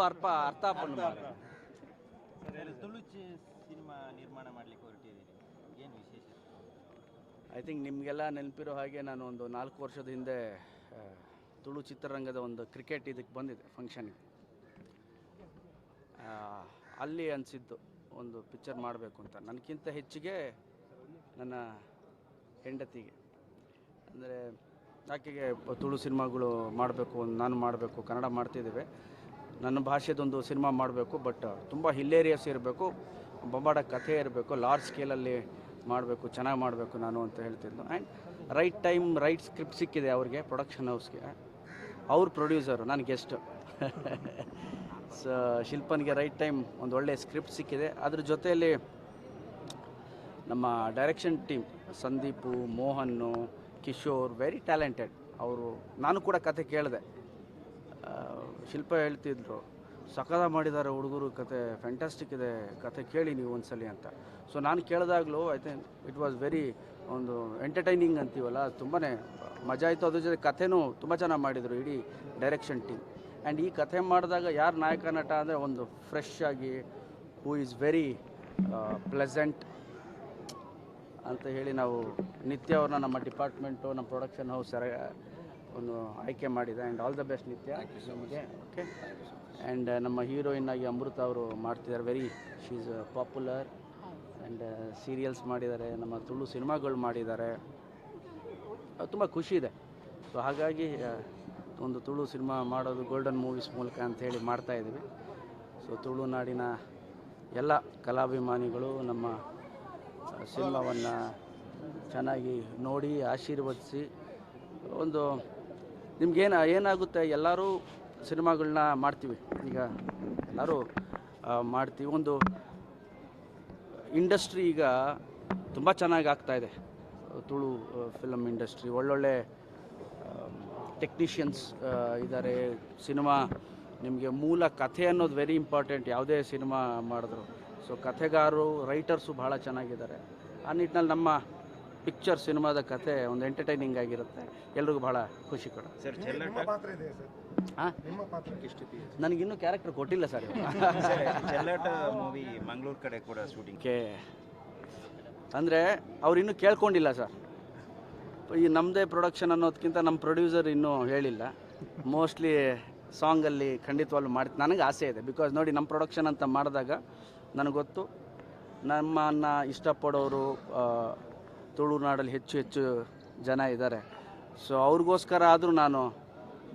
ಅರ್ಥ ಅರ್ಥ ಪಣ್ಣು ಸರ್ ತುಳು ಚಿ- ಸಿನಿಮಾ ನಿರ್ಮಾಣ ಮಾಡ್ಲಿಕ್ಕೆ ಹೊರಟಿದ್ದೀರಿ. ಏನು ವಿಶೇಷ? ಐ ಥಿಂಕ್ ನಿಮಗೆಲ್ಲ ನೆನಪಿರೋ ಹಾಗೆ ನಾನು ಒಂದು ನಾಲ್ಕು ವರ್ಷದ ಹಿಂದೆ ತುಳು ಚಿತ್ರರಂಗದ ಒಂದು ಕ್ರಿಕೆಟ್ ಇದಕ್ಕೆ ಬಂದಿದೆ ಫಂಕ್ಷನ್ಗೆ ಅಲ್ಲಿ ಅನಿಸಿದ್ದು ಒಂದು ಪಿಕ್ಚರ್ ಮಾಡಬೇಕು ಅಂತ. ನನಗಿಂತ ಹೆಚ್ಚಿಗೆ ನನ್ನ ಹೆಂಡತಿಗೆ. ಅಂದರೆ ಆಕೆಗೆ ತುಳು ಸಿನಿಮಾಗಳು ಮಾಡಬೇಕು ನಾನು ಮಾಡಬೇಕು ಕನ್ನಡ ಮಾಡ್ತಿದ್ದೇವೆ. ನನ್ನ ಭಾಷೆದೊಂದು ಸಿನಿಮಾ ಮಾಡಬೇಕು, ಬಟ್ ತುಂಬ ಹಿಲ್ಲೇರಿಯಸ್ ಇರಬೇಕು, ಬೊಂಬಾಡ ಕಥೆ ಇರಬೇಕು ಲಾರ್ಜ್ ಸ್ಕೇಲಲ್ಲಿ ಮಾಡಬೇಕು, ಚೆನ್ನಾಗಿ ಮಾಡಬೇಕು ನಾನು ಅಂತ ಹೇಳ್ತಿದ್ನು and right time right script ಸಿಕ್ಕಿದೆ ಅವ್ರಿಗೆ ಪ್ರೊಡಕ್ಷನ್ ಹೌಸ್ಗೆ ಅವ್ರ ಪ್ರೊಡ್ಯೂಸರು ನಾನು ಗೆಸ್ಟು ಸೊ ಶಿಲ್ಪನ್ಗೆ ರೈಟ್ ಟೈಮ್ ಒಂದು ಒಳ್ಳೆಯ ಸ್ಕ್ರಿಪ್ಟ್ ಸಿಕ್ಕಿದೆ. ಅದ್ರ ಜೊತೆಯಲ್ಲಿ ನಮ್ಮ direction team Sandeep, Mohan, Kishore very talented ಅವರು, ನಾನು ಕೂಡ ಕತೆ ಕೇಳಿದೆ. ಶಿಲ್ಪ ಹೇಳ್ತಿದ್ರು ಸಕದ ಮಾಡಿದ್ದಾರೆ ಹುಡುಗರು, ಕತೆ ಫ್ಯಾಂಟಾಸ್ಟಿಕ್ ಇದೆ, ಕತೆ ಕೇಳಿ ನೀವು ಒಂದ್ಸಲಿ ಅಂತ. ಸೊ ನಾನು ಕೇಳಿದಾಗಲೂ I think it was very ಒಂದು ಎಂಟರ್ಟೈನಿಂಗ್ ಅಂತೀವಲ್ಲ ತುಂಬಾ ಮಜಾ ಆಯಿತು. ಅದ್ರ ಜೊತೆ ಕಥೆನೂ ತುಂಬ ಚೆನ್ನಾಗಿ ಮಾಡಿದರು ಇಡೀ ಡೈರೆಕ್ಷನ್ ಟೀಮ್ ಆ್ಯಂಡ್ ಈ ಕಥೆ ಮಾಡಿದಾಗ ಯಾರು ನಾಯಕ ನಟ ಅಂದರೆ ಒಂದು ಫ್ರೆಶ್ ಆಗಿ ಹೂ ಈಸ್ ವೆರಿ ಪ್ಲೆಸೆಂಟ್ ಅಂತ ಹೇಳಿ ನಾವು ನಿತ್ಯ ಅವ್ರನ್ನ ನಮ್ಮ ಡಿಪಾರ್ಟ್ಮೆಂಟು ನಮ್ಮ ಪ್ರೊಡಕ್ಷನ್ ಹೌಸ್ ಒಂದು ಆಯ್ಕೆ ಮಾಡಿದೆ ಆ್ಯಂಡ್ ಆಲ್ ದ ಬೆಸ್ಟ್ ನಿತ್ಯ. ನಿಮಗೆ ಓಕೆ ಆ್ಯಂಡ್ ನಮ್ಮ ಹೀರೋಯಿನ್ ಆಗಿ ಅಮೃತ ಅವರು ಮಾಡ್ತಿದ್ದಾರೆ very she is popular and serials ಮಾಡಿದ್ದಾರೆ ನಮ್ಮ ತುಳು ಸಿನಿಮಾಗಳು ಮಾಡಿದ್ದಾರೆ. ತುಂಬ ಖುಷಿ ಇದೆ. ಸೊ ಹಾಗಾಗಿ ಒಂದು ತುಳು ಸಿನಿಮಾ ಮಾಡೋದು ಗೋಲ್ಡನ್ ಮೂವೀಸ್ ಮೂಲಕ ಅಂಥೇಳಿ ಮಾಡ್ತಾಯಿದ್ದೀವಿ ಸೊ ತುಳುನಾಡಿನ ಎಲ್ಲ ಕಲಾಭಿಮಾನಿಗಳು ನಮ್ಮ ಸಿನಿಮಾವನ್ನು ಚೆನ್ನಾಗಿ ನೋಡಿ ಆಶೀರ್ವದಿಸಿ ಒಂದು ನಿಮ್ಗೇನು ಏನಾಗುತ್ತೆ? ಎಲ್ಲರೂ ಸಿನಿಮಾಗಳನ್ನ ಮಾಡ್ತೀವಿ. ಈಗ ಎಲ್ಲರೂ ಮಾಡ್ತೀವಿ. ಒಂದು ಇಂಡಸ್ಟ್ರಿ ಈಗ ತುಂಬ ಚೆನ್ನಾಗಿ ಆಗ್ತಾ ಇದೆ. ತುಳು ಫಿಲಮ್ ಇಂಡಸ್ಟ್ರಿ, ಒಳ್ಳೊಳ್ಳೆ ಟೆಕ್ನಿಷಿಯನ್ಸ್ ಇದ್ದಾರೆ ಸಿನಿಮಾ ನಿಮಗೆ ಮೂಲ ಕಥೆ ಅನ್ನೋದು ವೆರಿ ಇಂಪಾರ್ಟೆಂಟ್ ಯಾವುದೇ ಸಿನಿಮಾ ಮಾಡಿದ್ರು. ಸೊ ಕಥೆಗಾರರು ರೈಟರ್ಸು ಭಾಳ ಚೆನ್ನಾಗಿದ್ದಾರೆ. ಆ ನಿಟ್ಟಿನಲ್ಲಿ ನಮ್ಮ ಪಿಕ್ಚರ್ ಸಿನಿಮಾದ ಕತೆ ಒಂದು ಎಂಟರ್ಟೈನಿಂಗ್ ಆಗಿರುತ್ತೆ. ಎಲ್ರಿಗೂ ಭಾಳ ಖುಷಿ ಕೊಡ ಸರ್ ಚೆಲ್ಲಟ? ಪಾತ್ರ ಇದೆ ಸರ್? ಹಾಂ ನಿಮ್ಮ ಪಾತ್ರ ನನಗಿನ್ನೂ ಕ್ಯಾರೆಕ್ಟರ್ ಕೊಟ್ಟಿಲ್ಲ ಸರ್ ಮೂವಿ ಮಂಗಳೂರು ಕಡೆ ಕೂಡ ಶೂಟಿಂಗ್ ಕೆ ಅಂದರೆ ಅವ್ರು ಇನ್ನೂ ಕೇಳ್ಕೊಂಡಿಲ್ಲ ಸರ್. ಈ ನಮ್ಮದೇ ಪ್ರೊಡಕ್ಷನ್ ಅನ್ನೋದಕ್ಕಿಂತ ನಮ್ಮ ಪ್ರೊಡ್ಯೂಸರ್ ಇನ್ನೂ ಹೇಳಿಲ್ಲ. ಮೋಸ್ಟ್ಲಿ ಸಾಂಗಲ್ಲಿ ಖಂಡಿತವಾಗ್ಲೂ ಮಾಡಿ ನನಗೆ ಆಸೆ ಇದೆ. ಬಿಕಾಸ್ ನೋಡಿ ನಮ್ಮ ಪ್ರೊಡಕ್ಷನ್ ಅಂತ ಮಾಡಿದಾಗ ನನಗೆ ಗೊತ್ತು. ನಮ್ಮನ್ನ ಇಷ್ಟಪಡೋರು ಆ, ತುಳುನಾಡಲ್ಲಿ ಹೆಚ್ಚು ಹೆಚ್ಚು ಜನ ಇದ್ದಾರೆ. ಸೊ ಅವ್ರಿಗೋಸ್ಕರ ಆದರೂ ನಾನು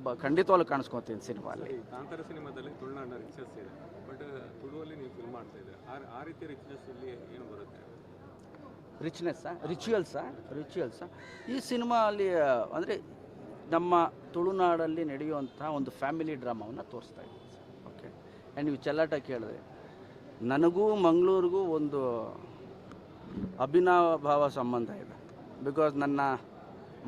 ಬ ಖಂಡಿತವಾಗ್ಲೂ ಕಾಣಿಸ್ಕೊತೀನಿ ಸಿನಿಮಾ ಅಲ್ಲಿ ಈ ಕಾಂತಾರ ಸಿನಿಮಾದಲ್ಲಿ ತುಳುನಾಡಿನ ರಿಚಸ್ ಇದೆ. ಬಟ್ ತುಳುವಲ್ಲಿ ನೀವು ಫಿಲ್ಮ್ ಮಾಡ್ತಾ ಇದ್ದೀರಾ? ಆ ರೀತಿ ರಿಚ್ನೆಸ್ ಇಲ್ಲಿ ಏನು ಬರುತ್ತೆ? ರಿಚ್ನೆಸ್ಸಾ ರಿಚುವಲ್ಸಾ ರಿಚುವಲ್ಸಾ ಈ ಸಿನಿಮಾ ಅಲ್ಲಿ ಅಂದರೆ ನಮ್ಮ ತುಳುನಾಡಲ್ಲಿ ನಡೆಯುವಂಥ ಒಂದು ಫ್ಯಾಮಿಲಿ ಡ್ರಾಮಾವನ್ನು ತೋರಿಸ್ತಾ ಇದ್ದೀವಿ ಓಕೆ ಆ್ಯಂಡ್ ನೀವು ಚೆಲ್ಲಾಟ ಕೇಳಿದೆ ನನಗೂ ಮಂಗಳೂರಿಗೂ ಒಂದು ಅಭಿನವಭಾವ ಸಂಬಂಧ ಇದೆ. ಬಿಕಾಸ್ ನನ್ನ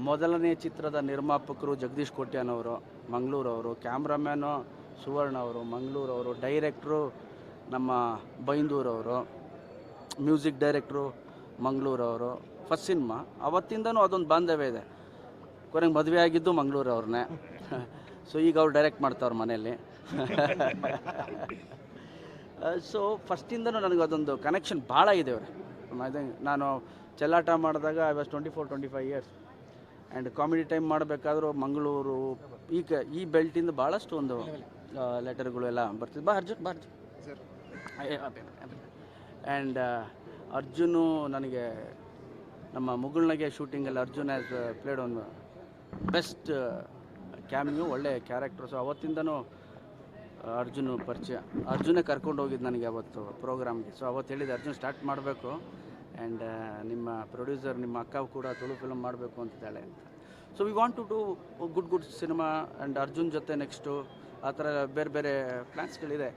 ಮೊದಲನೇ ಚಿತ್ರದ ನಿರ್ಮಾಪಕರು ಜಗದೀಶ್ ಕೋಟ್ಯಾನವರು ಮಂಗಳೂರವರು ಕ್ಯಾಮ್ರಾಮ್ಯಾನು ಸುವರ್ಣ ಅವರು ಮಂಗಳೂರವರು ಡೈರೆಕ್ಟ್ರು ನಮ್ಮ ಬೈಂದೂರವರು ಮ್ಯೂಸಿಕ್ ಡೈರೆಕ್ಟ್ರು ಮಂಗಳೂರವರು ಫಸ್ಟ್ ಸಿನಿಮಾ ಅವತ್ತಿಂದನೂ ಅದೊಂದು ಬಾಂಧವ್ಯ ಇದೆ. ಕೊನೆಗೆ ಮದುವೆ ಆಗಿದ್ದು ಮಂಗಳೂರವ್ರನ್ನೇ ಸೊ ಈಗ ಅವ್ರು ಡೈರೆಕ್ಟ್ ಮಾಡ್ತಾವ್ರ ಮನೆಯಲ್ಲಿ. ಸೊ ಫಸ್ಟಿಂದನೂ ನನಗೆ ಅದೊಂದು ಕನೆಕ್ಷನ್ ಭಾಳ ಇದೆ ಅವ್ರೆ. ಐ ಥಿಂಕ್ ನಾನು ಚೆಲ್ಲಾಟ ಮಾಡಿದಾಗ I was twenty four twenty five years and comedy time ಮಾಡಬೇಕಾದ್ರೂ Mangalore ಈಗ ಈ ಬೆಲ್ಟಿಂದ ಭಾಳಷ್ಟು ಒಂದು ಲೆಟರ್ಗಳು ಎಲ್ಲ ಬರ್ತಿದ್ದು ಬಾ ಅರ್ಜುನ್ ಬಾ ಅರ್ಜುನ್. ಆ್ಯಂಡ್ ಅರ್ಜುನು ನನಗೆ ನಮ್ಮ ಮುಗುಳ್ನಗೆ ಶೂಟಿಂಗಲ್ಲಿ ಅರ್ಜುನ್ ಆ್ಯಸ್ ಪ್ಲೇಡ್ ಒಂದು ಬೆಸ್ಟ್ ಕ್ಯಾಮಿಯು ಒಳ್ಳೆ ಕ್ಯಾರೆಕ್ಟರ್ ಸೊ ಅವತ್ತಿಂದನೂ ಅರ್ಜುನ್ ಪರಿಚಯ. ಅರ್ಜುನೇ ಕರ್ಕೊಂಡು ಹೋಗಿದ್ದು ನನಗೆ ಅವತ್ತು ಪ್ರೋಗ್ರಾಮ್ಗೆ ಸೊ ಅವತ್ತು ಹೇಳಿದೆ ಅರ್ಜುನ್ ಸ್ಟಾರ್ಟ್ ಮಾಡಬೇಕು. ಆ್ಯಂಡ್ ನಿಮ್ಮ ಪ್ರೊಡ್ಯೂಸರ್ ನಿಮ್ಮ ಅಕ್ಕ ಕೂಡ ತುಳು ಫಿಲಮ್ ಮಾಡಬೇಕು ಅಂತಿದ್ದಾಳೆ ಅಂತ. So we want to do good good cinema and Arjun ಜೊತೆ ನೆಕ್ಸ್ಟು ಆ ಥರ ಬೇರೆ ಬೇರೆ ಪ್ಲ್ಯಾನ್ಸ್ಗಳಿದೆ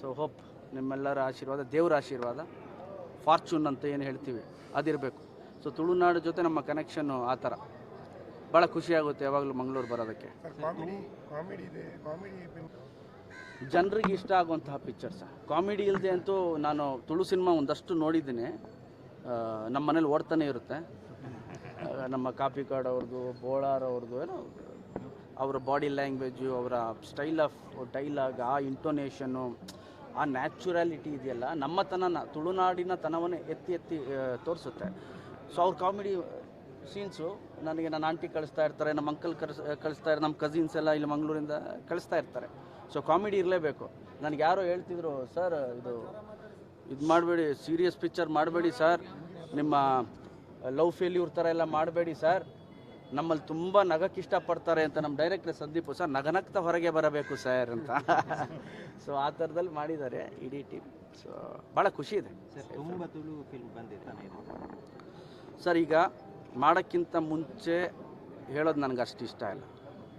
ಸೊ ಹೋಪ್ ನಿಮ್ಮೆಲ್ಲರ ಆಶೀರ್ವಾದ ದೇವರ ಆಶೀರ್ವಾದ ಫಾರ್ಚೂನ್ ಅಂತ ಏನು ಹೇಳ್ತೀವಿ ಅದಿರಬೇಕು. ಸೊ ತುಳುನಾಡು ಜೊತೆ ನಮ್ಮ ಕನೆಕ್ಷನ್ನು ಆ ಥರ. ಭಾಳ ಖುಷಿಯಾಗುತ್ತೆ ಯಾವಾಗಲೂ ಮಂಗಳೂರು ಬರೋದಕ್ಕೆ. ಜನರಿಗೆ ಇಷ್ಟ ಆಗುವಂತಹ ಪಿಕ್ಚರ್ಸ ಕಾಮಿಡಿ ಇಲ್ಲದೆ ಅಂತೂ ನಾನು ತುಳು ಸಿನಿಮಾ ಒಂದಷ್ಟು ನೋಡಿದ್ದೀನಿ. ನಮ್ಮ ಮನೇಲಿ ಓಡ್ತಾನೆ ಇರುತ್ತೆ. ನಮ್ಮ ಕಾಪಿ ಕಾರ್ಡ್ ಅವ್ರದ್ದು, ಬೋಳಾರ್ ಅವ್ರದ್ದು, ಏನೋ ಅವರ ಬಾಡಿ ಲ್ಯಾಂಗ್ವೇಜು ಅವರ ಸ್ಟೈಲ್ ಆಫ್ ಡೈಲಾಗ್ ಆ ಇಂಟೊನೇಷನ್ನು ಆ ನ್ಯಾಚುರಾಲಿಟಿ ಇದೆಯಲ್ಲ ನಮ್ಮ ತನನ ತುಳುನಾಡಿನ ತನವನ್ನೇ ಎತ್ತಿ ಎತ್ತಿ ತೋರಿಸುತ್ತೆ. ಸೊ ಅವ್ರ ಕಾಮಿಡಿ ಸೀನ್ಸು ನನಗೆ ನನ್ನ ಆಂಟಿ ಕಳಿಸ್ತಾ ಇರ್ತಾರೆ, ನಮ್ಮ ಅಂಕಲ್ ಕಳಿಸ್ ಕಳಿಸ್ತಾ ಇರ್ತಾರೆ ನಮ್ಮ ಕಸಿನ್ಸ್ ಎಲ್ಲ ಇಲ್ಲಿ ಮಂಗಳೂರಿಂದ ಕಳಿಸ್ತಾ ಇರ್ತಾರೆ. ಸೊ ಕಾಮಿಡಿ ಇರಲೇಬೇಕು. ನನಗೆ ಯಾರೋ ಹೇಳ್ತಿದ್ರು ಸರ್ ಇದು ಇದು ಮಾಡಬೇಡಿ ಸೀರಿಯಸ್ ಪಿಕ್ಚರ್ ಮಾಡಬೇಡಿ ಸರ್ ನಿಮ್ಮ ಲವ್ ಫೇಲ್ಯೂರ್ ಥರ ಎಲ್ಲ ಮಾಡಬೇಡಿ ಸರ್ ನಮ್ಮಲ್ಲಿ ತುಂಬ ನಗಕ್ಕೆ ಇಷ್ಟಪಡ್ತಾರೆ ಅಂತ ನಮ್ಮ ಡೈರೆಕ್ಟರ್ ಸಂದೀಪ್ ಸರ್ ನಗನಗ್ತಾ ಹೊರಗೆ ಬರಬೇಕು ಸರ್ ಅಂತ. ಸೊ ಆ ಥರದಲ್ಲಿ ಮಾಡಿದ್ದಾರೆ ಇಡೀ ಟೀಮ್ ಸೊ ಭಾಳ ಖುಷಿ ಇದೆ. ಸರ್ ಈಗ ಮಾಡೋಕ್ಕಿಂತ ಮುಂಚೆ ಹೇಳೋದು ನನಗೆ ಅಷ್ಟು ಇಷ್ಟ ಇಲ್ಲ.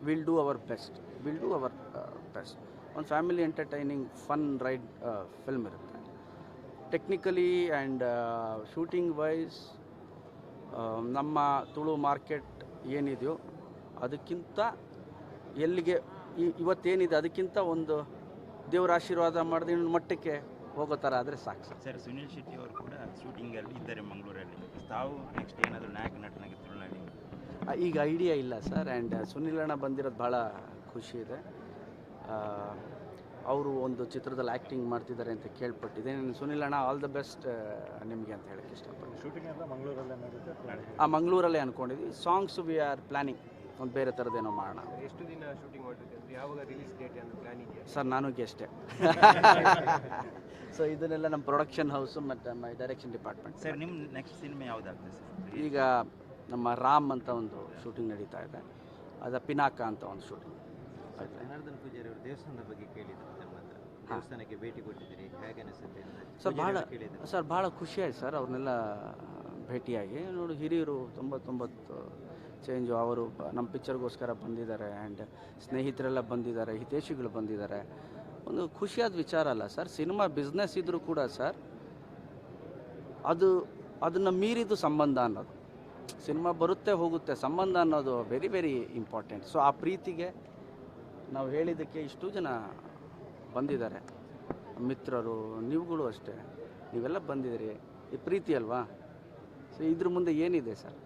Will do our best will do our best ಒಂದು family entertaining fun ride film ಇರುತ್ತೆ. ಟೆಕ್ನಿಕಲಿ ಆ್ಯಂಡ್ ಶೂಟಿಂಗ್ ವೈಸ್ ನಮ್ಮ ತುಳು ಮಾರ್ಕೆಟ್ ಏನಿದೆಯೋ ಅದಕ್ಕಿಂತ ಎಲ್ಲಿಗೆ ಇವತ್ತೇನಿದೆ ಅದಕ್ಕಿಂತ ಒಂದು ದೇವರ ಆಶೀರ್ವಾದ ಮಾಡಿದ ಇನ್ನೊಂದು ಮಟ್ಟಕ್ಕೆ ಹೋಗೋ ಥರ ಆದರೆ ಸಾಕು ಸರ್. ಸುನೀಲ್ ಶೆಟ್ಟಿ ಅವರು ಕೂಡ ಶೂಟಿಂಗಲ್ಲಿ ಇದ್ದಾರೆ ಮಂಗಳೂರಲ್ಲಿ. ತಾವು ನೆಕ್ಸ್ಟ್ ಏನಾದರೂ ನಾಯಕ ನಟನಾಗಿ ತುಳುನಾಡಿ ಈಗ ಐಡಿಯಾ ಇಲ್ಲ ಸರ್. ಆ್ಯಂಡ್ ಸುನಿಲ್ ಅಣ್ಣ ಬಂದಿರೋದು ಭಾಳ ಖುಷಿ ಇದೆ. ಅವರು ಒಂದು ಚಿತ್ರದಲ್ಲಿ ಆ್ಯಕ್ಟಿಂಗ್ ಮಾಡ್ತಿದ್ದಾರೆ ಅಂತ ಕೇಳ್ಪಟ್ಟಿದ್ದೀನಿ ಸುನಿಲ್ ಅಣ್ಣ ಆಲ್ ದ ಬೆಸ್ಟ್ ನಿಮಗೆ ಅಂತ ಹೇಳಕ್ಕೆ ಇಷ್ಟಪಡ್ತೀನಿ. ಶೂಟಿಂಗ್ ಎಲ್ಲ ಮಂಗಳೂರಲ್ಲೇ ಆ ಮಂಗಳೂರಲ್ಲೇ ಅಂದ್ಕೊಂಡಿದ್ವಿ ಸಾಂಗ್ಸ್ ವಿ ಆರ್ ಪ್ಲ್ಯಾನಿಂಗ್ ಒಂದು ಬೇರೆ ಥರದ್ದೇನೋ ಮಾಡೋಣ. ಎಷ್ಟು ದಿನ ಶೂಟಿಂಗ್ ಯಾವಾಗ ರಿಲೀಸ್ ಡೇಟ್ ಅನ್ನೋ ಪ್ಲಾನ್ ಇದೆಯಾ? ಸರ್ ನಾನು ಗೆಸ್ಟೇ ಸೊ ಇದನ್ನೆಲ್ಲ ನಮ್ಮ ಪ್ರೊಡಕ್ಷನ್ ಹೌಸು ಮತ್ತು ಮೈ ಡೈರೆಕ್ಷನ್ ಡಿಪಾರ್ಟ್ಮೆಂಟ್ ಸರ್ ನಿಮ್ಮ ನೆಕ್ಸ್ಟ್ ಸಿನಿಮಾ ಯಾವುದಾಗ್ತದೆ ಸರ್ ಈಗ ನಮ್ಮ ರಾಮ್ ಅಂತ ಒಂದು ಶೂಟಿಂಗ್ ನಡೀತಾ ಇದೆ. ಅದು ಪಿನಾಕ ಅಂತ ಒಂದು ಶೂಟಿಂಗ್ ಜನಾರ್ದನ್ ಪೂಜಾರಿ ಅವರು ದೇವಸ್ಥಾನದ ಬಗ್ಗೆ ಕೇಳಿದ್ರು ನಮ್ಮ ಹತ್ರ. ದೇವಸ್ಥಾನಕ್ಕೆ ಭೇಟಿ ಕೊಟ್ಟಿದ್ದೀರಿ ಹೇಗೆ ಅನಿಸುತ್ತೆ ಅಂತ ಸರ್ ಭಾಳ ಸರ್ ಭಾಳ ಖುಷಿ ಆಯ್ತು ಸರ್ ಅವ್ರನ್ನೆಲ್ಲ ಭೇಟಿಯಾಗಿ. ನೋಡಿ ಹಿರಿಯರು ತೊಂಬತ್ತೊಂಬತ್ತು ಚೇಂಜು ಅವರು ನಮ್ಮ ಪಿಕ್ಚರ್ಗೋಸ್ಕರ ಬಂದಿದ್ದಾರೆ ಆ್ಯಂಡ್ ಸ್ನೇಹಿತರೆಲ್ಲ ಬಂದಿದ್ದಾರೆ ಹಿತೇಶಿಗಳು ಬಂದಿದ್ದಾರೆ. ಒಂದು ಖುಷಿಯಾದ ವಿಚಾರ ಅಲ್ಲ ಸರ್ ಸಿನಿಮಾ ಬಿಸ್ನೆಸ್ ಇದ್ದರೂ ಕೂಡ ಸರ್ ಅದು ಅದನ್ನು ಮೀರಿದು ಸಂಬಂಧ ಅನ್ನೋದು. ಸಿನಿಮಾ ಬರುತ್ತೆ ಹೋಗುತ್ತೆ ಸಂಬಂಧ ಅನ್ನೋದು ವೆರಿ ವೆರಿ ಇಂಪಾರ್ಟೆಂಟ್ ಸೊ ಆ ಪ್ರೀತಿಗೆ ನಾವು ಹೇಳಿದ್ದಕ್ಕೆ ಇಷ್ಟು ಜನ ಬಂದಿದ್ದಾರೆ. ಮಿತ್ರರು ನೀವುಗಳು ಅಷ್ಟೇ. ನೀವೆಲ್ಲ ಬಂದಿದ್ದೀರಿ. ಈ ಪ್ರೀತಿ ಅಲ್ವಾ? ಸೊ ಇದ್ರ ಮುಂದೆ ಏನಿದೆ ಸರ್?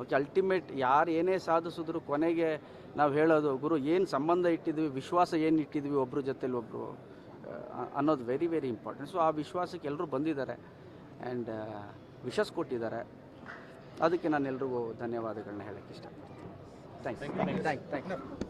ಓಕೆ ಅಲ್ಟಿಮೇಟ್ ಯಾರು ಏನೇ ಸಾಧಿಸಿದ್ರು ಕೊನೆಗೆ ನಾವು ಹೇಳೋದು ಗುರು ಏನು ಸಂಬಂಧ ಇಟ್ಟಿದ್ವಿ ವಿಶ್ವಾಸ ಏನು ಇಟ್ಟಿದ್ವಿ ಒಬ್ಬರ ಜೊತೆಲಿ ಒಬ್ಬರು ಅನ್ನೋದು ವೆರಿ ವೆರಿ ಇಂಪಾರ್ಟೆಂಟ್ ಸೊ ಆ ವಿಶ್ವಾಸಕ್ಕೆ ಎಲ್ಲರೂ ಬಂದಿದ್ದಾರೆ. ಆ್ಯಂಡ್ ವಿಶಸ್ ಕೊಟ್ಟಿದ್ದಾರೆ. ಅದಕ್ಕೆ ನಾನು ಎಲ್ರಿಗೂ ಧನ್ಯವಾದಗಳನ್ನ ಹೇಳೋಕ್ಕೆ ಇಷ್ಟಪಡ್ತೀನಿ. You thank thank